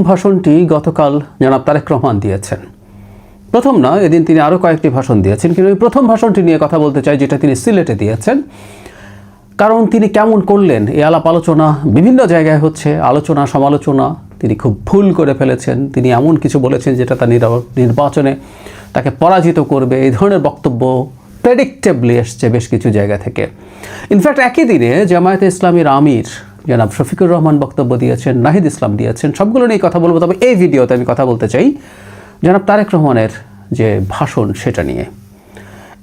ভাষণটি গতকাল জনাব তারেক রহমান দিয়েছেন। প্রথম না, এদিন তিনি আরও কয়েকটি ভাষণ দিয়েছেন, কিন্তু প্রথম ভাষণটি নিয়ে কথা বলতে চাই যেটা তিনি সিলেটে দিয়েছেন। কারণ তিনি কেমন করলেন এই আলাপ আলোচনা বিভিন্ন জায়গায় হচ্ছে, আলোচনা, সমালোচনা তিনি খুব ভুল করে ফেলেছেন। তিনি এমন কিছু বলেছেন যেটা তার নিরা- নির্বাচনে তাকে পরাজিত করবে। এই ধরনের বক্তব্য প্রেডিক্টেবলি এসছে বেশ কিছু জায়গা থেকে। ইনফ্যাক্ট একই দিনে জামায়াতে ইসলামীর আমির জনাব শফিকুর রহমান বক্তব্য দিয়েছেন, নাহিদ ইসলাম দিয়েছেন, সবগুলো নিয়ে কথা বলব। তবে এই ভিডিওতে আমি কথা বলতে চাই জনাব তারেক রহমানের যে ভাষণ সেটা নিয়ে।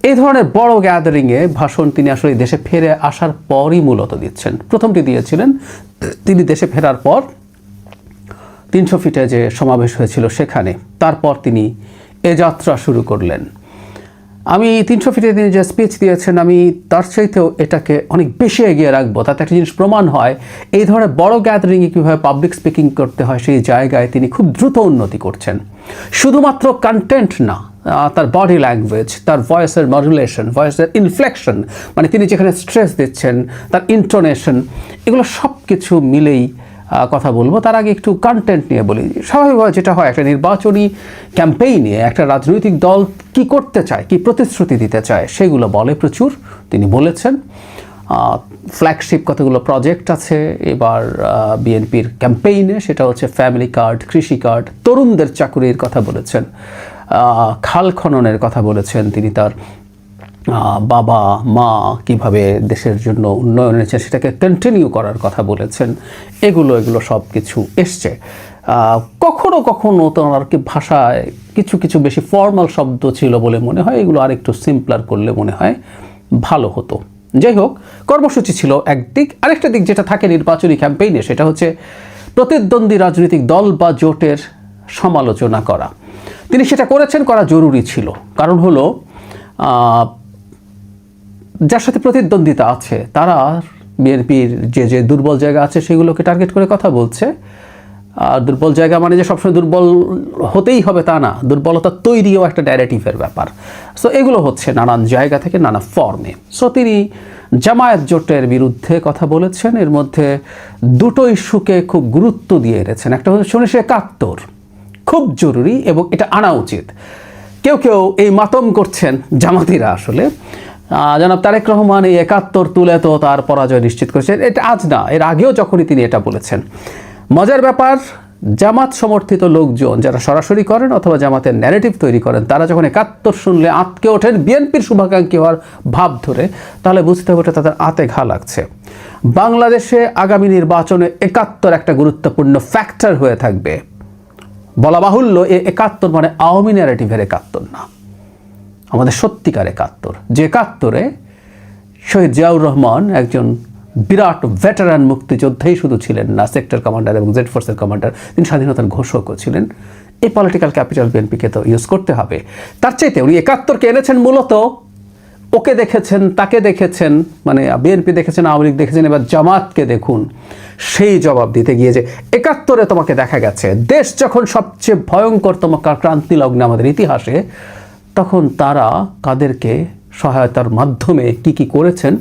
এই ধরনের বড় গ্যাদারিংয়ে ভাষণ তিনি আসলে দেশে ফিরে আসার পরই মূলত দিচ্ছেন। প্রথমটি দিয়েছিলেন, তিনি দেশে ফেরার পর তিনশো ফিটে যে সমাবেশ হয়েছিল সেখানে, তারপর তিনি এ যাত্রা শুরু করলেন। আমি তিনশো ফিটে তিনি যে স্পিচ দিয়েছেন, আমি তার চাইতেও এটাকে অনেক বেশি এগিয়ে রাখব। তাতে একটা জিনিস প্রমাণ হয়, এই ধরনের বড় গ্যাদারিংয়ে কীভাবে পাবলিক স্পিকিং করতে হয়, সেই জায়গায় তিনি খুব দ্রুত উন্নতি করছেন। শুধুমাত্র কন্টেন্ট না তার বডি ল্যাঙ্গুয়েজ তার ভয়েসের মডুলেশন ভয়েসের ইনফ্লেকশন মানে তিনি যেখানে স্ট্রেস দিচ্ছেন, তার ইন্টোনেশন এগুলো সব কিছু মিলেই কথা বলব। তার আগে একটু কন্টেন্ট নিয়ে বলি। স্বাভাবিকভাবে যেটা হয়, একটা নির্বাচনী ক্যাম্পেইনে একটা রাজনৈতিক দল কি করতে চায়, কি প্রতিশ্রুতি দিতে চায়, সেগুলো বলে প্রচুর। তিনি বলেছেন ফ্ল্যাগশিপ কতগুলো প্রজেক্ট আছে, এবার বিএনপির ক্যাম্পেইনে সেটা হচ্ছে ফ্যামিলি কার্ড কৃষি কার্ড তরুণদের চাকুরির কথা বলেছেন খাল খননের কথা বলেছেন তিনি তার বাবা, মা কীভাবে দেশের জন্য উন্নয়ন এনেছে সেটাকে কন্টিনিউ করার কথা বলেছেন। এগুলো এগুলো সব কিছু এসছে। কখনো কখনো তোমার কি ভাষায় কিছু কিছু বেশি ফর্মাল শব্দ ছিল বলে মনে হয়। এগুলো আরেকটু সিম্পলার করলে মনে হয় ভালো হতো। যাই হোক, কর্মসূচি ছিল একদিক আরেকটা দিক যেটা থাকে নির্বাচনী ক্যাম্পেইনে সেটা হচ্ছে প্রতিদ্বন্দ্বী রাজনৈতিক দল বা জোটের সমালোচনা করা। তিনি সেটা করেছেন, করা জরুরি ছিল। কারণ হলো যার সাথে প্রতিদ্বন্দ্বিতা আছে, তারা বিএনপির যে যে দুর্বল জায়গা আছে সেগুলোকে টার্গেট করে কথা বলছে। আর দুর্বল জায়গা মানে যে সবসময় দুর্বল হতেই হবে তা না, দুর্বলতা তৈরিও একটা ডাইরেটিভের ব্যাপার। সো এগুলো হচ্ছে নানান জায়গা থেকে নানা ফর্মে সো তিনি জামায়াত জোটের বিরুদ্ধে কথা বলেছেন। এর মধ্যে দুটো ইস্যুকে খুব গুরুত্ব দিয়ে এনেছেন। একটা হচ্ছে উনিশশো একাত্তর। খুব জরুরি এবং এটা আনা উচিত। কেউ কেউ এই মাতম করছেন জামাতিরা আসলে। জনাব তারেক রহমান এই একাত্তর তুলে তো তার পরাজয় নিশ্চিত করেছেন। এটা আজ না, এর আগেও যখনই তিনি এটা বলেছেন। মজার ব্যাপার, জামাত সমর্থিত লোকজন যারা সরাসরি করেন অথবা জামাতের ন্যারেটিভ তৈরি করেন, তারা যখন একাত্তর শুনলে আতকে ওঠেন বিএনপির শুভাকাঙ্ক্ষী হওয়ার ভাব ধরে, তাহলে বুঝতে হবে তাদের আতে ঘা লাগছে। বাংলাদেশে আগামী নির্বাচনে একাত্তর একটা গুরুত্বপূর্ণ ফ্যাক্টর হয়ে থাকবে। বলা বাহুল্য, এ একাত্তর মানে আওয়ামী ন্যারেটিভের একাত্তর না। আমাদের সত্যিকার একাত্তর। যে একাত্তরে শহীদ জিয়াউর রহমান একজন বিরাট ভেটারান মুক্তিযোদ্ধাই শুধু ছিলেন না সেক্টর কমান্ডার এবং জেড ফোর্সের কমান্ডার তিনি স্বাধীনতার ঘোষকও ছিলেন। এই পলিটিক্যাল ক্যাপিটাল বিএনপিকে তো ইউজ করতে হবে। তার চাইতে উনি একাত্তরকে এনেছেন মূলত, ওকে দেখেছেন, তাকে দেখেছেন মানে বিএনপি দেখেছেন, আওয়ামী লীগ দেখেছেন, এবার জামাতকে দেখুন। সেই জবাব দিতে গিয়ে যে একাত্তরে তোমাকে দেখা গেছে। দেশ যখন সবচেয়ে ভয়ঙ্করতম ক্রান্তি লগ্নে আমাদের ইতিহাসে তখন তারা কাদেরকে সহায়তার মাধ্যমে কি কি করেছেন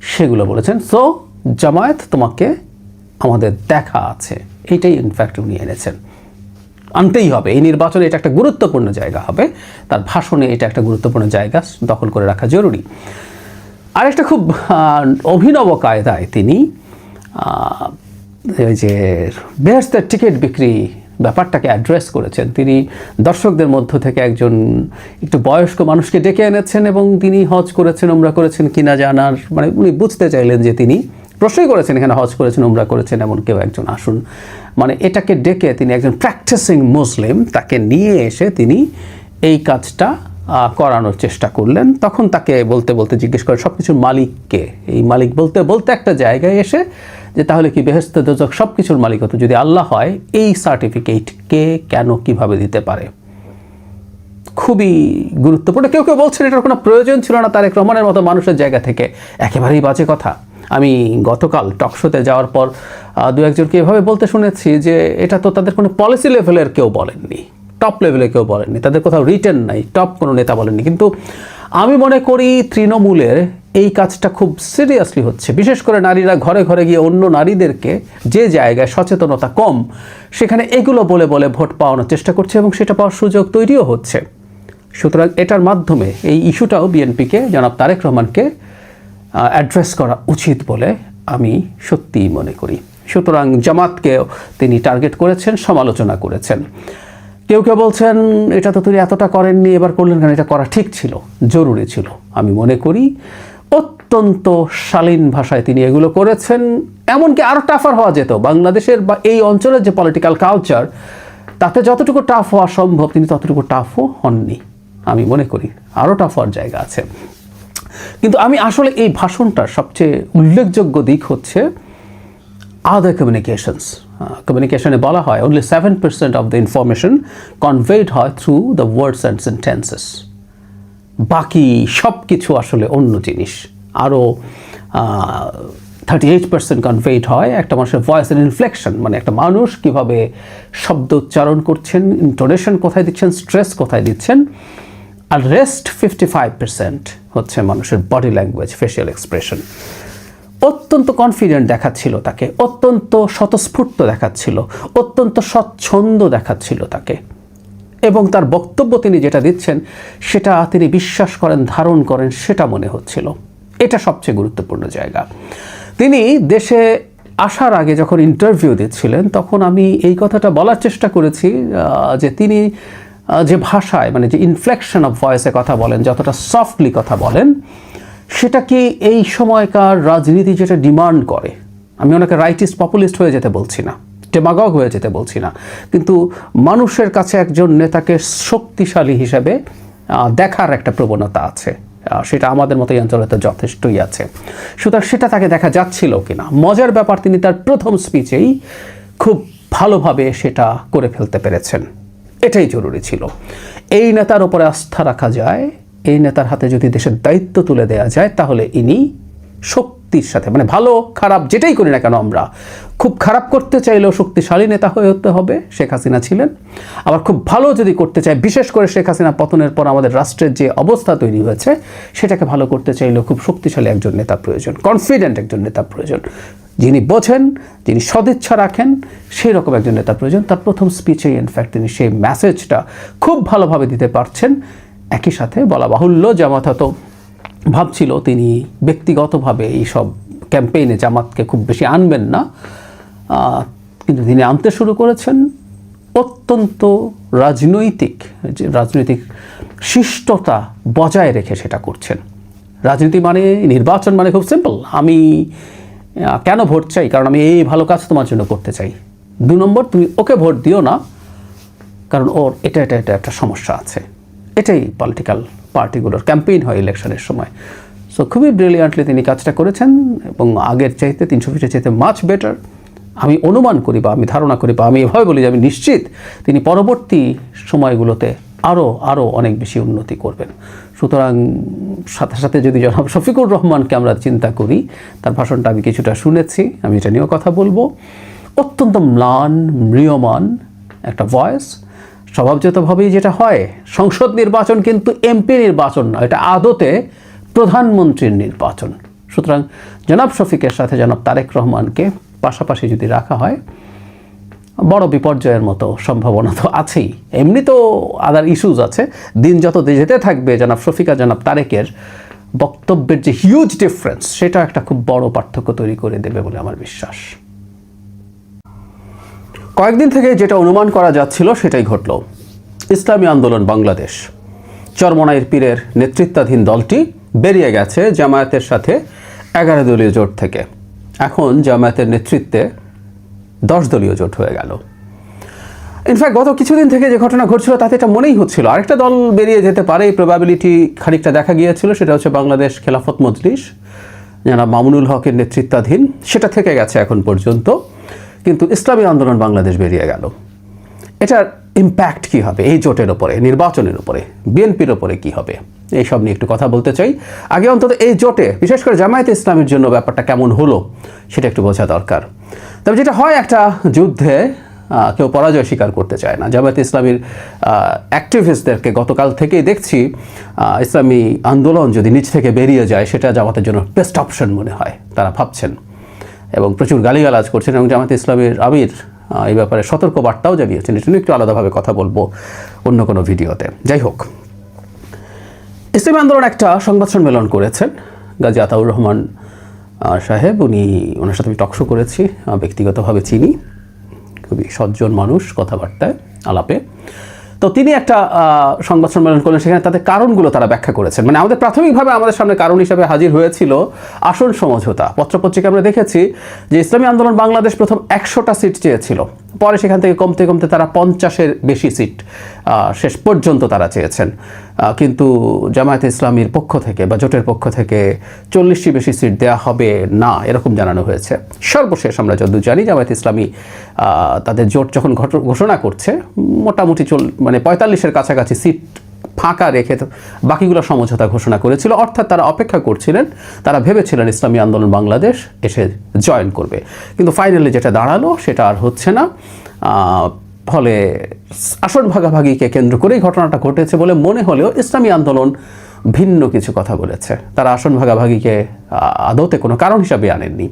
সেগুলো বলেছেন। সো জামায়াত তোমাকে আমাদের দেখা আছে। এইটাই ইনফ্যাক্ট উনি এনেছেন। আনতেই হবে। এই নির্বাচনে এটা একটা গুরুত্বপূর্ণ জায়গা হবে। তার ভাষণে এটা একটা গুরুত্বপূর্ণ জায়গা দখল করে রাখা জরুরি। আরেকটা খুব অভিনব কায়দায় তিনি ওই যে বেহস্তের টিকিট বিক্রি ব্যাপারটাকে অ্যাড্রেস করেছেন। তিনি দর্শকদের মধ্য থেকে একজন একটু বয়স্ক মানুষকে ডেকে এনেছেন এবং তিনি হজ করেছেন ওমরা করেছেন কিনা জানার মানে উনি বুঝতে চাইলেন যে তিনি প্রশ্নই করেছেন, এখানে হজ করেছেন ওমরা করেছেন, এমন কেউ একজন আসুন। মানে এটাকে ডেকে তিনি একজন প্র্যাকটিসিং মুসলিম তাকে নিয়ে এসে তিনি এই কাজটা করানোর চেষ্টা করলেন। তখন তাকে বলতে বলতে জিজ্ঞেস করেন সব কিছুর মালিককে? এই মালিক বলতে বলতে একটা জায়গায় এসে যে, তাহলে কি বেহেস্ত দোজক সব কিছুর মালিক হতো? যদি আল্লাহ হয়, এই সার্টিফিকেট কে কেন কীভাবে দিতে পারে? খুবই গুরুত্বপূর্ণ। কেউ কেউ বলছেন, এটার কোনো প্রয়োজন ছিল না তারেক রহমানের মতো মানুষের জায়গা থেকে। একেবারেই বাজে কথা। আমি গতকাল টকশোতে যাওয়ার পর দু একজনকে এভাবে বলতে শুনেছি যে, এটা তো তাদের কোনো পলিসি লেভেলের কেউ বলেননি। টপ লেভেলে কেউ বলেননি, তাদের কোথাও রিটেন নাই টপ কোনো নেতা বলেননি। কিন্তু আমি মনে করি তৃণমূলের এই কাজটা খুব সিরিয়াসলি হচ্ছে। বিশেষ করে নারীরা ঘরে ঘরে গিয়ে অন্য নারীদেরকে যে জায়গায় সচেতনতা কম, সেখানে এগুলো বলে বলে ভোট পাওয়ানোর চেষ্টা করছে এবং সেটা পাওয়ার সুযোগ তৈরিও হচ্ছে। সুতরাং এটার মাধ্যমে এই ইস্যুটাও বিএনপিকে, জনাব তারেক রহমানকে অ্যাড্রেস করা উচিত বলে আমি সত্যিই মনে করি। সুতরাং জামাতকেও তিনি টার্গেট করেছেন, সমালোচনা করেছেন। কেউ কেউ বলছেন, এটা তো তিনি এতটা করেননি, এবার করলেন কেন? এটা করা ঠিক ছিল, জরুরি ছিল। আমি মনে করি, অত্যন্ত শালীন ভাষায় তিনি এগুলো করেছেন। এমনকি আরও টাফার হওয়া যেত। বাংলাদেশের বা এই অঞ্চলের যে পলিটিক্যাল কালচার তাতে যতটুকু টাফ হওয়া সম্ভব, তিনি ততটুকু টাফও হননি। আমি মনে করি আরও টাফ হওয়ার জায়গা আছে। কিন্তু আমি আসলে এই ভাষণটার সবচেয়ে উল্লেখযোগ্য দিক হচ্ছে আদার কমিউনিকেশনস কমিউনিকেশনে বলা হয় only seven percent of the information conveyed হয় through the words and sentences বাকি সব কিছু আসলে অন্য জিনিস। আরও থার্টি এইট পার্সেন্ট কনভেড হয় একটা মানুষের ভয়েস এর ইনফ্লেকশন মানে একটা মানুষ কীভাবে শব্দ উচ্চারণ করছেন ইন্টোনেশন কোথায় দিচ্ছেন স্ট্রেস কোথায় দিচ্ছেন, আর রেস্ট ফিফটি ফাইভ পার্সেন্ট হচ্ছে মানুষের বডি ল্যাঙ্গুয়েজ ফেশিয়াল এক্সপ্রেশন অত্যন্ত কনফিডেন্ট দেখাচ্ছিল তাকে, অত্যন্ত স্বতঃস্ফূর্ত দেখাচ্ছিল, অত্যন্ত স্বচ্ছন্দ দেখাচ্ছিল তাকে। এবং তার বক্তব্য তিনি যেটা দিচ্ছেন, সেটা তিনি বিশ্বাস করেন, ধারণ করেন, সেটা মনে হচ্ছিল। এটা সবচেয়ে গুরুত্বপূর্ণ জায়গা। তিনি দেশে আসার আগে যখন ইন্টারভিউ দিচ্ছিলেন, তখন আমি এই কথাটা বলার চেষ্টা করেছি যে তিনি যে ভাষায় মানে যে ইনফ্লেকশন অফ ভয়েসে কথা বলেন, যতটা সফটলি কথা বলেন সেটা কি এই সময়কার রাজনীতি যেটা ডিমান্ড করে? আমি ওনাকে রাইটিস্ট পপুলিস্ট হয়ে যেতে বলছি না ডেমাগগ হয়ে যেতে বলছি না, কিন্তু মানুষের কাছে একজন নেতাকে শক্তিশালী হিসেবে দেখার একটা প্রবণতা আছে সেটা আমাদের মতো এই অঞ্চলে তো যথেষ্টই আছে। সুতরাং সেটা তাকে দেখা যাচ্ছিল কিনা, মজার ব্যাপার, তিনি তার প্রথম স্পিচেই খুব ভালোভাবে সেটা করে ফেলতে পেরেছেন। এটাই জরুরি ছিল। এই নেতার উপরে আস্থা রাখা যায় এই নেতার হাতে যদি দেশের দায়িত্ব তুলে দেওয়া যায়, তাহলে ইনি শক্তির সাথে মানে ভালো, খারাপ, যেটাই করি না কেন আমরা, খুব খারাপ করতে চাইলেও শক্তিশালী নেতা হয়ে হতে হবে, শেখ হাসিনা ছিলেন। আবার খুব ভালো যদি করতে চাই বিশেষ করে শেখ হাসিনা পতনের পর আমাদের রাষ্ট্রের যে অবস্থা তৈরি হয়েছে, সেটাকে ভালো করতে চাইলেও খুব শক্তিশালী একজন নেতা প্রয়োজন কনফিডেন্ট একজন নেতা প্রয়োজন। যিনি বোঝেন, যিনি সদিচ্ছা রাখেন, সেই রকম একজন নেতা প্রয়োজন। তার প্রথম স্পিচেই ইনফ্যাক্ট তিনি সেই মেসেজটা খুব ভালোভাবে দিতে পারছেন। একই সাথে বলা বাহুল্য জামাত হয়তো ভাবছিল তিনি ব্যক্তিগতভাবে এই সব ক্যাম্পেইনে জামাতকে খুব বেশি আনবেন না। কিন্তু তিনি আনতে শুরু করেছেন। অত্যন্ত রাজনৈতিক, যে রাজনৈতিক শিষ্টতা বজায় রেখে সেটা করছেন। রাজনীতি মানে নির্বাচন মানে খুব সিম্পল আমি কেন ভোট চাই? কারণ আমি এই ভালো কাজ তোমার জন্য করতে চাই। দু নম্বর, তুমি ওকে ভোট দিও না। কারণ ওর এটা এটা এটা একটা সমস্যা আছে। এটাই পলিটিক্যাল পার্টিগুলোর ক্যাম্পেইন হয় ইলেকশনের সময়। সো খুবই ব্রিলিয়ান্টলি তিনি কাজটা করেছেন এবং আগের চাইতে তিনশো ফিটের চাইতে মাছ বেটার আমি অনুমান করি বা আমি ধারণা করি বা আমি এভাবে বলি যে আমি নিশ্চিত তিনি পরবর্তী সময়গুলোতে আরও আরও অনেক বেশি উন্নতি করবেন। সুতরাং সাথে সাথে যদি জনাব শফিকুর রহমানকে আমরা চিন্তা করি, তার ভাষণটা আমি কিছুটা শুনেছি, আমি এটা নিয়েও কথা বলব। অত্যন্ত ম্লান মৃয়মান একটা ভয়েস স্বভাবজাতভাবেই যেটা হয়, সংসদ নির্বাচন কিন্তু এমপি নির্বাচন নয়, এটা আদতে প্রধানমন্ত্রীর নির্বাচন। সুতরাং জনাব শফিকের সাথে জনাব তারেক রহমানকে পাশাপাশি যদি রাখা হয়, বড় বিপর্যয়ের মতো সম্ভাবনা তো আছেই। এমনি তো আদার ইস্যুজ আছে। দিন যত যেতে থাকবে জনাব শফিকা জনাব তারেকের, বক্তব্যের যে হিউজ ডিফারেন্স সেটা একটা খুব বড় পার্থক্য তৈরি করে দেবে বলে আমার বিশ্বাস। কয়েকদিন থেকে যেটা অনুমান করা যাচ্ছিল সেটাই ঘটল। ইসলামী আন্দোলন বাংলাদেশ। চরমনাইয়ের পীরের নেতৃত্বাধীন দলটি বেরিয়ে গেছে জামায়াতের সাথে এগারো দলীয় জোট থেকে। এখন জামায়াতের নেতৃত্বে দশ দলীয় জোট হয়ে গেল। ইনফ্যাক্ট গত কিছুদিন থেকে যে ঘটনা ঘটছিল, তাতে এটা মনেই হচ্ছিল। আরেকটা দল বেরিয়ে যেতে পারে এই প্রবাবিলিটি খানিকটা দেখা গিয়েছিল, সেটা হচ্ছে বাংলাদেশ খেলাফত মজলিস। যারা মামুনুল হকের নেতৃত্বাধীন, সেটা থেকে গেছে এখন পর্যন্ত। কিন্তু ইসলামী আন্দোলন বাংলাদেশ বেরিয়ে গেল। এটার ইম্প্যাক্ট কি হবে? এই জোটের ওপরে নির্বাচনের উপরে, বিএনপির ওপরে কি হবে? এই সব নিয়ে একটু কথা বলতে চাই। আগে অন্তত এই জোটে, বিশেষ করে জামায়াতে ইসলামের জন্য ব্যাপারটা কেমন হলো, সেটা একটু বোঝা দরকার। তবে যেটা হয় একটা যুদ্ধে কেউ পরাজয় স্বীকার করতে চায় না। জামায়াত ইসলামীর অ্যাক্টিভিস্টদেরকে গতকাল থেকেই দেখছি ইসলামী আন্দোলন যদি নিচ থেকে বেরিয়ে যায়, সেটা জামাতের জন্য বেস্ট অপশন মনে হয়। তারা ভাবছেন। এবং প্রচুর গালিগালাজ করছেন এবং জামাত ইসলামের আমির এই ব্যাপারে সতর্ক বার্তাও জানিয়েছেন। এটা নিয়ে একটু আলাদাভাবে কথা বলব অন্য কোনো ভিডিওতে। যাই হোক, ইসলামী আন্দোলন একটা সংবাদ সম্মেলন করেছেন। গাজী আতাউর রহমান সাহেব, উনি ওনার সাথে আমি টকশো করেছি ব্যক্তিগতভাবে চিনি, খুবই সজ্জন মানুষ কথাবার্তায়, আলাপে। তো তিনি একটা সংবাদ সম্মেলন করলেন, সেখানে তাদের কারণগুলো তারা ব্যাখ্যা করেছেন। মানে আমাদের প্রাথমিকভাবে আমাদের সামনে কারণ হিসাবে হাজির হয়েছিল আসল সমঝোতা। পত্রপত্রিকা আমরা দেখেছি যে ইসলামী আন্দোলন বাংলাদেশ প্রথম একশোটা সিট চেয়েছিল। পরে সেখান থেকে কমতে কমতে তারা পঞ্চাশের বেশি সিট শেষ পর্যন্ত তারা চেয়েছেন। কিন্তু জামায়াতে ইসলামীর পক্ষ থেকে বা জোটের পক্ষ থেকে চল্লিশটি বেশি সিট দেওয়া হবে না, এরকম জানানো হয়েছে। সর্বশেষ আমরা যদ্দূর জানি, জামায়াত ইসলামী তাদের জোট যখন ঘোষণা করছে, মোটামুটি চল মানে পঁয়তাল্লিশের কাছাকাছি সিট ফাঁকা রেখে বাকিগুলো সমঝোতা ঘোষণা করেছিল। অর্থাৎ তারা অপেক্ষা করছিলেন, তারা ভেবেছিলেন ইসলামী আন্দোলন বাংলাদেশ এসে জয়েন করবে। কিন্তু ফাইনালি যেটা দাঁড়াল সেটা আর হচ্ছে না। ফলে আসন ভাগাভাগিকে কেন্দ্র করেই ঘটনাটা ঘটেছে বলে মনে হলেও ইসলামী আন্দোলন ভিন্ন কিছু কথা বলেছে। তারা আসন ভাগাভাগিকে আদতে কোনো কারণ হিসাবে আনেননি।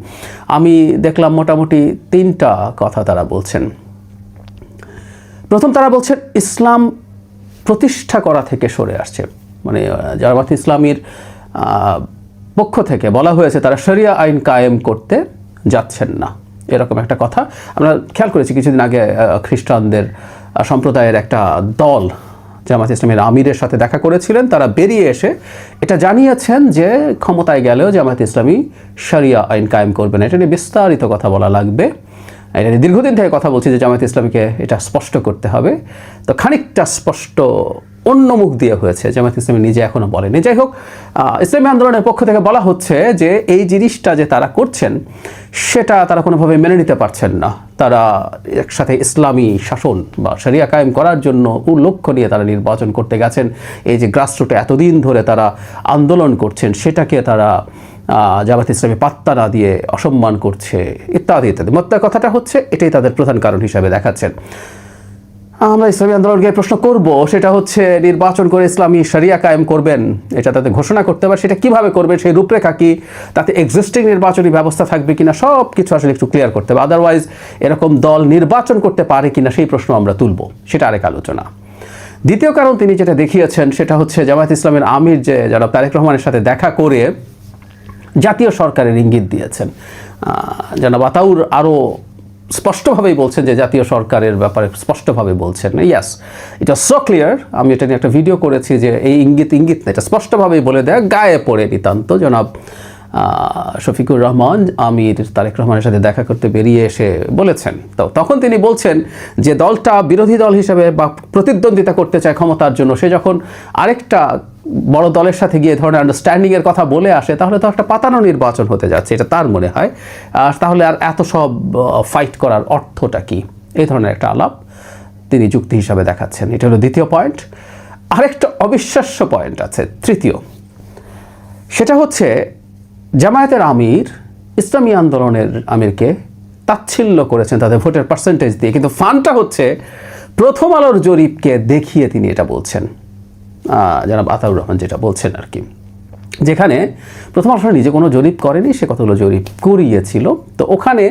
আমি দেখলাম মোটামুটি তিনটা কথা তারা বলছেন। প্রথম তারা বলছেন, ইসলাম প্রতিষ্ঠা করা থেকে সরে আসছে। মানে জামাত ইসলামীর পক্ষ থেকে বলা হয়েছে তারা শরিয়া আইন কায়েম করতে যাচ্ছেন না। এরকম একটা কথা। আমরা খেয়াল করেছি কিছুদিন আগে খ্রিস্টানদের সম্প্রদায়ের একটা দল জামাত ইসলামের আমিরের সাথে দেখা করেছিলেন। তারা বেরিয়ে এসে এটা জানিয়েছেন যে ক্ষমতায় গেলেও জামাত ইসলামী শরিয়া আইন কায়েম করবে না। এটা নিয়ে বিস্তারিত কথা বলা লাগবে। এটা দীর্ঘদিন থেকে কথা বলছি যে জামায়াত ইসলামীকে এটা স্পষ্ট করতে হবে। তো খানিকটা স্পষ্ট অন্য মুখ দিয়ে হয়েছে। জামায়াত ইসলামী নিজে এখনও বলেনি। যাই হোক ইসলামী আন্দোলনের পক্ষ থেকে বলা হচ্ছে যে এই জিনিসটা যে তারা করছেন, সেটা তারা কোনোভাবে মেনে নিতে পারছেন না। তারা একসাথে ইসলামী শাসন বা শরিয়া কায়েম করার জন্য লক্ষ্য নিয়ে তারা নির্বাচন করতে গেছেন। এই যে গ্রাসরুটে এতদিন ধরে তারা আন্দোলন করছেন, সেটাকে তারা জামাত ইসলামী পাত্তা না দিয়ে অসম্মান করছে, ইত্যাদি ইত্যাদি। মোত্তার কথাটা হচ্ছে এটাই তাদের প্রধান কারণ হিসাবে দেখাচ্ছেন আমরা ইসলামী আন্দোলনকে প্রশ্ন করব, সেটা হচ্ছে নির্বাচন করে ইসলামী শরিয়া কায়েম করবেন, এটা তাদের ঘোষণা করতে পারে সেটা কীভাবে করবেন, সেই রূপরেখা কি, তাতে এক্সিস্টিং নির্বাচনী ব্যবস্থা থাকবে কিনা সব কিছু আসলে একটু ক্লিয়ার করতে হবে। আদারওয়াইজ এরকম দল নির্বাচন করতে পারে কিনা, সেই প্রশ্ন আমরা তুলব। সেটা আরেক আলোচনা। দ্বিতীয় কারণ তিনি যেটা দেখিয়েছেন, সেটা হচ্ছে জামায়াত ইসলামের আমির যে যারা তারেক রহমানের সাথে দেখা করে জাতীয় সরকারের ইঙ্গিত দিয়েছেন। জনাব আতাউর আরও স্পষ্টভাবেই বলছেন যে জাতীয় সরকারের ব্যাপারে স্পষ্টভাবে বলছেন। ইয়াস এটা সো ক্লিয়ার আমি এটা নিয়ে একটা ভিডিও করেছি যে এই ইঙ্গিত ইঙ্গিত না, এটা স্পষ্টভাবেই বলে দেয় গায়ে পড়ে নিতান্ত। জনাব শফিকুর রহমান, আমির তারেক রহমানের সাথে দেখা করতে বেরিয়ে এসে বলেছেন। তো তখন তিনি বলছেন যে দলটা বিরোধী দল হিসেবে বা প্রতিদ্বন্দ্বিতা করতে চায় ক্ষমতার জন্য, সে যখন আরেকটা বড় দলের সাথে গিয়ে ধরনের আন্ডারস্ট্যান্ডিংয়ের কথা বলে আসে, তাহলে তো একটা পাতানো নির্বাচন হতে যাচ্ছে, এটা তার মনে হয়। আর তাহলে আর এত সব ফাইট করার অর্থটা কি? এই ধরনের একটা আলাপ তিনি যুক্তি হিসাবে দেখাচ্ছেন। এটা হলো দ্বিতীয় পয়েন্ট আরেকটা অবিশ্বাস্য পয়েন্ট আছে, তৃতীয়। সেটা হচ্ছে, জামায়াতের আমির, ইসলামী আন্দোলনের আমিরকে তাচ্ছিল্য করেছেন তাদের ভোটের পার্সেন্টেজ দিয়ে। কিন্তু ফানটা হচ্ছে, প্রথম আলোর জরিপকে দেখিয়ে তিনি এটা বলছেন। জনাব আতাউর রহমান যেটা বলছেন আর কি। যেখানে প্রথম আসলে নিজে কোনো জরিপ করেনি, সে কতগুলো জরিপ করিয়েছিল তো ওখানে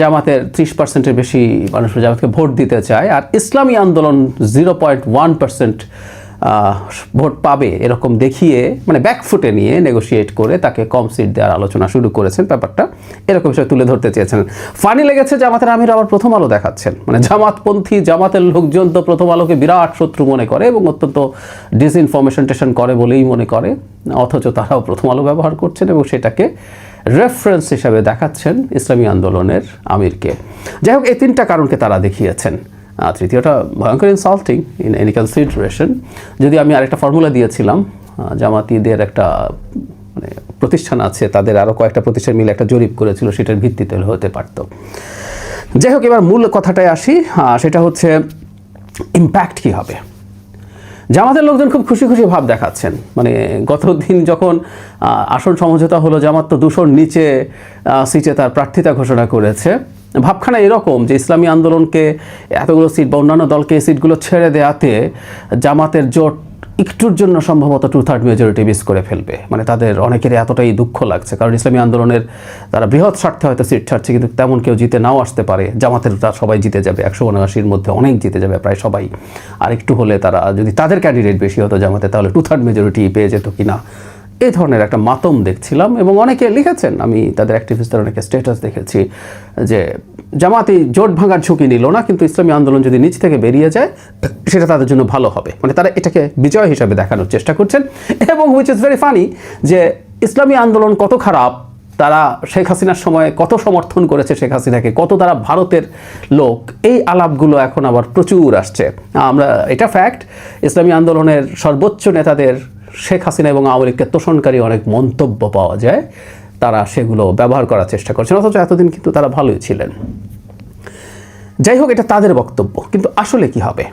জামাতের ত্রিশ পার্সেন্টের বেশি মানুষ জামাতকে ভোট দিতে চায়। আর Islami Andolan zero point one percent vote পাবে এরকম দেখিয়ে মানে ব্যাকফুটে নিয়ে নেগোশিয়েট করে তাকে কম সিট দেওয়ার আলোচনা শুরু করেছেন ব্যাপারটা। এরকম বিষয় তুলে ধরতে চেয়েছেন। ফানি লেগেছে জামাতের আমির আবার প্রথম আলো দেখাচ্ছেন। মানে জামাতপন্থী, জামাতের লোকজন তো প্রথম আলোকে বিরাট শত্রু মনে করে এবং অত্যন্ত ডিসইনফরমেশন টেশন করে বলেই মনে করে। অথচ তারাও প্রথম আলো ব্যবহার করছেন এবং সেটাকে রেফারেন্স হিসাবে দেখাচ্ছেন ইসলামী আন্দোলনের আমিরকে। যাই হোক, এই তিনটা কারণকে তারা দেখিয়েছেন। তৃতীয়টা ভয়ঙ্কর ইনসাল্টিং ইন এনি কনসিডারেশন যদি আমি আরেকটা ফর্মুলা দিয়েছিলাম জামাতিদের একটা মানে প্রতিষ্ঠান আছে, তাদের আরও কয়েকটা প্রতিষ্ঠান মিলে একটা জরিপ করেছিল, সেটার ভিত্তিতে হতে পারতো। যাই হোক, এবার মূল কথাটায় আসি সেটা হচ্ছে ইম্প্যাক্ট কী হবে? জামাতের লোকজন খুব খুশি খুশি ভাব দেখাচ্ছেন। মানে গত দিন যখন আসন সমঝোতা হলো, জামাত তো দুশোর নিচে সিটে তার প্রার্থিতা ঘোষণা করেছে। ভাবখানা এরকম যে ইসলামী আন্দোলনকে এতগুলো সিট বা অন্যান্য দলকে এই সিটগুলো ছেড়ে দেওয়াতে জামাতের জোট একটুর জন্য সম্ভবত টু থার্ড মেজরিটি মিস করে ফেলবে। মানে তাদের অনেকেরই এতটাই দুঃখ লাগছে। কারণ ইসলামী আন্দোলনের তারা বৃহৎ স্বার্থে হয়তো সিট ছাড়ছে, কিন্তু তেমন কেউ জিতে নাও আসতে পারে। জামাতের তারা সবাই জিতে যাবে। একশো উনআশির মধ্যে অনেক জিতে যাবে প্রায় সবাই। আর একটু হলে তারা যদি তাদের ক্যান্ডিডেট বেশি হতো জামাতে, তাহলে টু থার্ড মেজরিটি পেয়ে যেত কিনা? এই ধরনের একটা মাতম দেখছিলাম এবং অনেকে লিখেছেন, আমি তাদের অ্যাক্টিভিস্টদের অনেকে স্ট্যাটাস দেখেছি, যে জামাত জোট ভাঙার ঝুঁকি নিল না, কিন্তু ইসলামী আন্দোলন যদি নিচ থেকে বেরিয়ে যায়, সেটা তাদের জন্য ভালো হবে। মানে তারা এটাকে বিজয় হিসাবে দেখানোর চেষ্টা করছেন। এবং হুইচ ইজ ভেরি ফানি যে ইসলামী আন্দোলন কত খারাপ, তারা শেখ হাসিনার সময় কত সমর্থন করেছে শেখ হাসিনাকে, কত তারা ভারতের লোক, এই আলাপগুলো এখন আবার প্রচুর আসছে। আমরা, এটা ফ্যাক্ট ইসলামী আন্দোলনের সর্বোচ্চ নেতাদের শেখ হাসিনা এবং আওয়ামী লীগকে তোষণকারী অনেক মন্তব্য পাওয়া যায়। তারা সেগুলো ব্যবহার করার চেষ্টা করছেন, অথচ এতদিন কিন্তু তারা ভালোই ছিলেন। যাই হোক, এটা তাদের বক্তব্য, কিন্তু আসলে কি হবে?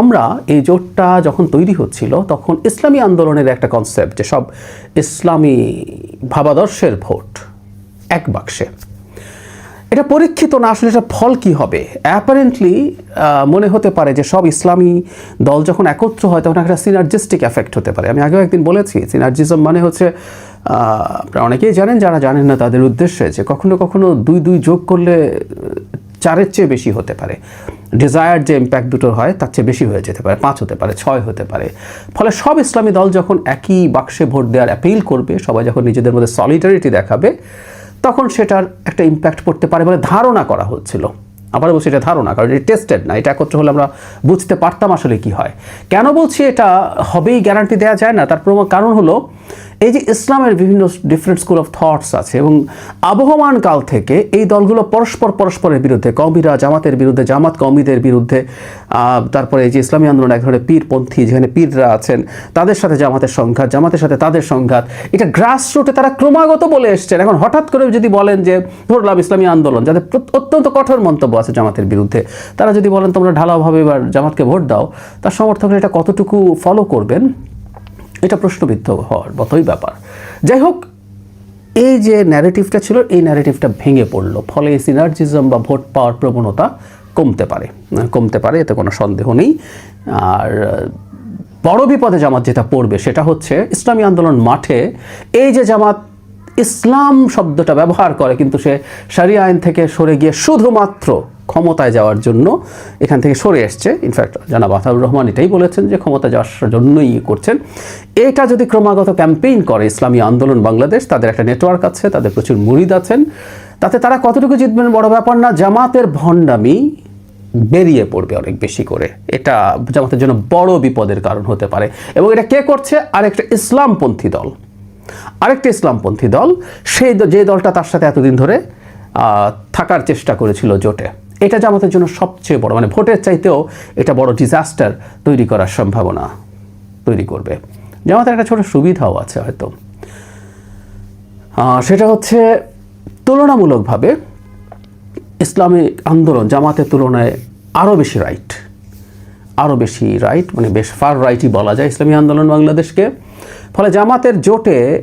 আমরা এই জোটটা যখন তৈরি হচ্ছিল, তখন ইসলামী আন্দোলনের একটা কনসেপ্ট যে সব ইসলামী ভাবাদর্শের ভোট, এক বাক্সে। এটা পরীক্ষিত না, আসলে এটা ফল কি হবে? অ্যাপারেন্টলি মনে হতে পারে যে সব ইসলামী দল যখন একত্র হয়, তখন একটা সিনার্জিস্টিক এফেক্ট হতে পারে। আমি আগেও একদিন বলেছি সিনার্জিজম মানে হচ্ছে আপনারা অনেকেই জানেন, যারা জানেন না তাদের উদ্দেশ্যে যে কখনো কখনো দুই দুই যোগ করলে, চারের চেয়ে বেশি হতে পারে। ডিজায়ার যে ইম্প্যাক্ট দুটো হয়, তার চেয়ে বেশি হয়ে যেতে পারে, পাঁচ হতে পারে, ছয় হতে পারে। ফলে সব ইসলামী দল যখন একই বাক্সে ভোট দেওয়ার অ্যাপিল করবে, সবাই যখন নিজেদের মধ্যে সলিডারিটি দেখাবে তখন সেটার একটা ইম্প্যাক্ট পড়তে পারে বলে ধারণা করা হচ্ছিল। আবার বলছি এটা ধারণা, কারণ এটা টেস্টেড না, এটা একত্র হলে আমরা বুঝতে পারতাম আসলে কি হয়। কেন বলছি এটা হবেই গ্যারান্টি দেওয়া যায় না? তার প্রমাণ কারণ হলো এই যে ইসলামের বিভিন্ন ডিফারেন্ট স্কুল অফ থটস আছে এবং আবহমান কাল থেকে এই দলগুলো পরস্পর পরস্পরের বিরুদ্ধে কমিরা জামাতের বিরুদ্ধে, জামাত কমিদের বিরুদ্ধে তারপরে এই যে ইসলামী আন্দোলন, এক ধরনের পীরপন্থী যেখানে পীররা আছেন, তাদের সাথে জামাতের সংঘাত, জামাতের সাথে তাদের সংঘাত, এটা গ্রাস রুটে তারা ক্রমাগত বলে এসছেন। এখন হঠাৎ করে যদি বলেন যে, ধরলাম ইসলামী আন্দোলন, যাদের অত্যন্ত কঠোর মন্তব্য আছে জামাতের বিরুদ্ধে, তারা যদি বলেন তোমরা ঢালাওভাবে এবার জামাতকে ভোট দাও, তার সমর্থকরা এটা কতটুকু ফলো করবেন? এটা প্রশ্নবিদ্ধ হওয়ার মতোই ব্যাপার। যাই হোক এই যে ন্যারেটিভটা ছিল, এই ন্যারেটিভটা ভেঙে পড়ল। ফলে সিনার্জিজম বা ভোট পাওয়ার প্রবণতা কমতে পারে। কমতে পারে, এতে কোনো সন্দেহ নেই। আর বড় বিপদে জামাত যেটা পড়বে, সেটা হচ্ছে ইসলামী আন্দোলন মাঠে এই যে জামাত ইসলাম শব্দটা ব্যবহার করে, কিন্তু সে সারিয়া আইন থেকে সরে গিয়ে শুধুমাত্র ক্ষমতায় যাওয়ার জন্য এখান থেকে সরে এসছে। ইনফ্যাক্ট জানাব আতাউর রহমান এটাই বলেছেন যে ক্ষমতা যাওয়ার জন্যই করছেন। এটা যদি ক্রমাগত ক্যাম্পেইন করে ইসলামী আন্দোলন বাংলাদেশ, তাদের একটা নেটওয়ার্ক আছে, তাদের প্রচুর মুরিদ আছেন, তাতে তারা কতটুকু জিতবেন বড় ব্যাপার না, জামাতের ভণ্ডামি বেরিয়ে পড়বে অনেক বেশি করে। এটা জামাতের জন্য বড় বিপদের কারণ হতে পারে। এবং এটা কে করছে? আরেকটা ইসলামপন্থী দল। আরেকটা ইসলামপন্থী দল, সেই যে দলটা তার সাথে এতদিন ধরে থাকার চেষ্টা করেছিল জোটে। এটা জামাতের জন্য সবচেয়ে বড় মানে ভোটের চাইতেও এটা বড় ডিজাস্টার তৈরি করার সম্ভাবনা তৈরি করবে। জামাতের একটা ছোট সুবিধাও আছে হয়তো। সেটা হচ্ছে তুলনামূলকভাবে ইসলামিক আন্দোলন জামাতের তুলনায় আরও বেশি রাইট আরও বেশি রাইট মানে বেশ ফার রাইটই বলা যায় ইসলামী আন্দোলন বাংলাদেশকে। ফলে জামাতের জোটে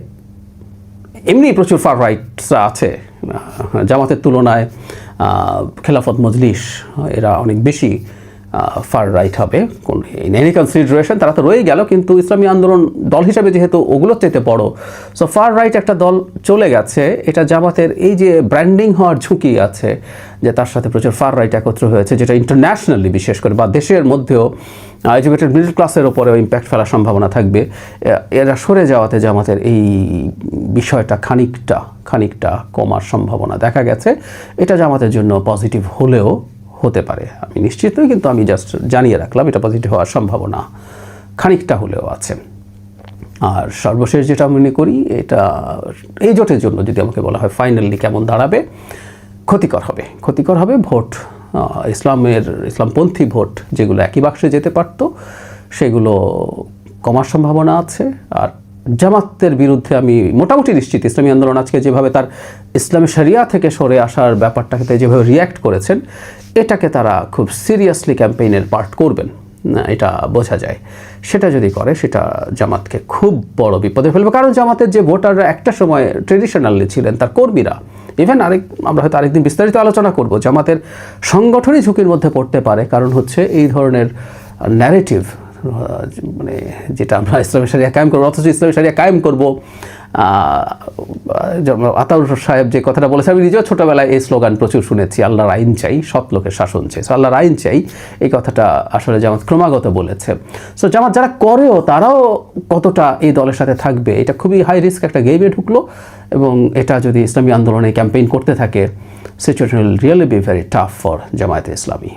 এমনি প্রচুর ফার রাইটসরা আছে। জামাতের তুলনায় খেলাফত মজলিস এরা অনেক বেশি। ফার রাইট হবে। কোন ইন এনি কনসিডারেশন তারা তো রয়ে গেল, কিন্তু ইসলামী আন্দোলন দল হিসাবে যেহেতু ওগুলোর চাইতে বড় সো ফার রাইট একটা দল চলে গেছে। এটা জামাতের এই যে ব্র্যান্ডিং হওয়ার ঝুঁকি আছে, যে তার সাথে প্রচুর ফার রাইট একত্র হয়েছে, যেটা ইন্টারন্যাশনালি বিশেষ করে, বা দেশের মধ্যেও এডুকেটেড মিডল ক্লাসের ওপরেও ইম্প্যাক্ট ফেলার সম্ভাবনা থাকবে। এরা সরে যাওয়াতে জামাতের এই বিষয়টা খানিকটা খানিকটা কমার সম্ভাবনা দেখা গেছে। এটা জামাতের জন্য পজিটিভ হলেও হতে পারে। আমি নিশ্চিত নই কিন্তু আমি জাস্ট জানিয়ে রাখলাম, এটা পজিটিভ হওয়ার সম্ভাবনা খানিকটা হলেও আছে। আর সর্বশেষ যেটা মনে করি, এটা এই জোটের জন্য যদি আমাকে বলা হয় ফাইনালি কেমন দাঁড়াবে, ক্ষতিকর হবে। ক্ষতিকর হবে ভোট ইসলামের, ইসলামপন্থী ভোট, যেগুলো একই বাক্সে যেতে পারতো, সেগুলো কমার সম্ভাবনা আছে। আর জামাতের বিরুদ্ধে আমি মোটামুটি নিশ্চিত, ইসলামী আন্দোলন আজকে যেভাবে তার ইসলামী শরিয়া থেকে সরে আসার ব্যাপারটাকে যেভাবে রিয়্যাক্ট করেছেন এটাকে তারা খুব সিরিয়াসলি ক্যাম্পেইনের পার্ট করবেন। এটা বোঝা যায়। সেটা যদি করে, সেটা জামাতকে খুব বড় বিপদে ফেলবে। কারণ জামাতের যে ভোটাররা একটা সময় ট্রেডিশনালি ছিলেন, তার কর্মীরা ইভেন আরেক আমরা হয়তো আরেকদিন বিস্তারিত আলোচনা করব। জামাতের সংগঠনই ঝুঁকির মধ্যে পড়তে পারে। কারণ হচ্ছে এই ধরনের ন্যারেটিভ মানে যেটা আমরা ইসলামী সারিয়া কায়েম করব, অথচ ইসলামী সারিয়া কায়েম করব আতাউর সাহেব যে কথাটা বলেছে আমি নিজেও ছোটোবেলায় এই স্লোগান প্রচুর শুনেছি, আল্লাহর আইন চাই, সৎ লোকের শাসন চাই। সো আল্লাহর আইন চাই, এই কথাটা আসলে জামাত ক্রমাগত বলেছে। সো জামাত যারা করেও তারাও কতটা এই দলের সাথে থাকবে, এটা খুবই হাই রিস্ক একটা গেমে ঢুকলো এবং এটা যদি ইসলামী আন্দোলনে ক্যাম্পেইন করতে থাকে situation will really be very tough for Jamaate Islami.